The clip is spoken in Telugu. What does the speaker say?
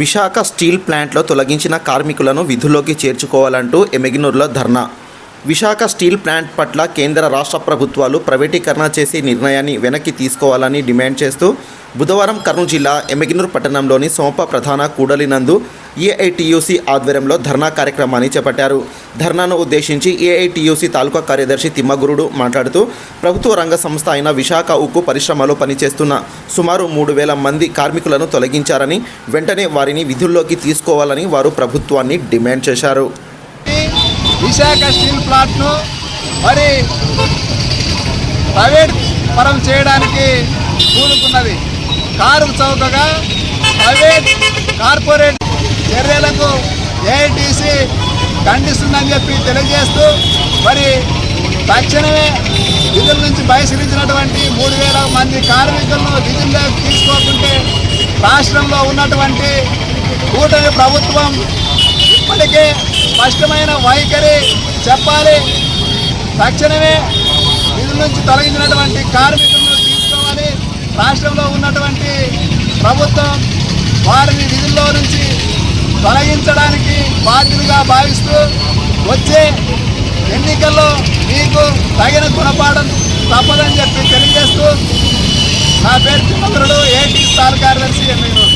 విశాఖ స్టీల్ ప్లాంట్లో తొలగించిన కార్మికులను విధుల్లోకి చేర్చుకోవాలంటూ ఎమెగినూరులో ధర్నా. విశాఖ స్టీల్ ప్లాంట్ పట్ల కేంద్ర రాష్ట్ర ప్రభుత్వాలు ప్రైవేటీకరణ చేసే నిర్ణయాన్ని వెనక్కి తీసుకోవాలని డిమాండ్ చేస్తూ బుధవారం కర్నూలు జిల్లా ఎమెగినూరు పట్టణంలోని సోంప ప్రధాన కూడలినందు ఏఐటియుసి ఆధ్వర్యంలో ధర్నా కార్యక్రమాన్ని చేపట్టారు. ధర్నాను ఉద్దేశించి ఏఐటియుసి తాలూకా కార్యదర్శి తిమ్మగురుడు మాట్లాడుతూ ప్రభుత్వ రంగ సంస్థ అయిన విశాఖ ఉక్కు పరిశ్రమలో పనిచేస్తున్న సుమారు మూడు వేల మంది కార్మికులను తొలగించారని వెంటనే వారిని విధుల్లోకి తీసుకోవాలని వారు ప్రభుత్వాన్ని డిమాండ్ చేశారు. విశాఖ స్టీల్ ప్లాంట్ను మరి ప్రైవేట్ పరం చేయడానికి కూడుకున్నది కారు చౌకగా ప్రైవేట్ కార్పొరేట్ చర్యలకు ఏఐటీసీ ఖండిస్తుందని చెప్పి తెలియజేస్తూ మరి తక్షణమే విధుల నుంచి బహిష్కరించినటువంటి మూడు వేల మంది కార్మికులను విధుల్లోకి తీసుకోకుంటే రాష్ట్రంలో ఉన్నటువంటి కూటమి ప్రభుత్వం ఇప్పటికే స్పష్టమైన వైఖరి చెప్పాలి. తక్షణమే విధుల నుంచి తొలగించినటువంటి కార్మికులను తీసుకోవాలి. రాష్ట్రంలో ఉన్నటువంటి ప్రభుత్వం వారిని విధుల్లో నుంచి తొలగించడానికి బాధ్యులుగా భావిస్తూ వచ్చే ఎన్నికల్లో మీకు తగిన గుణపాఠం తప్పదని చెప్పి తెలియజేస్తూ నా పేరు తిమ్మకురుడు ఏటీ స్థాన కార్యదర్శి ఎన్నికలు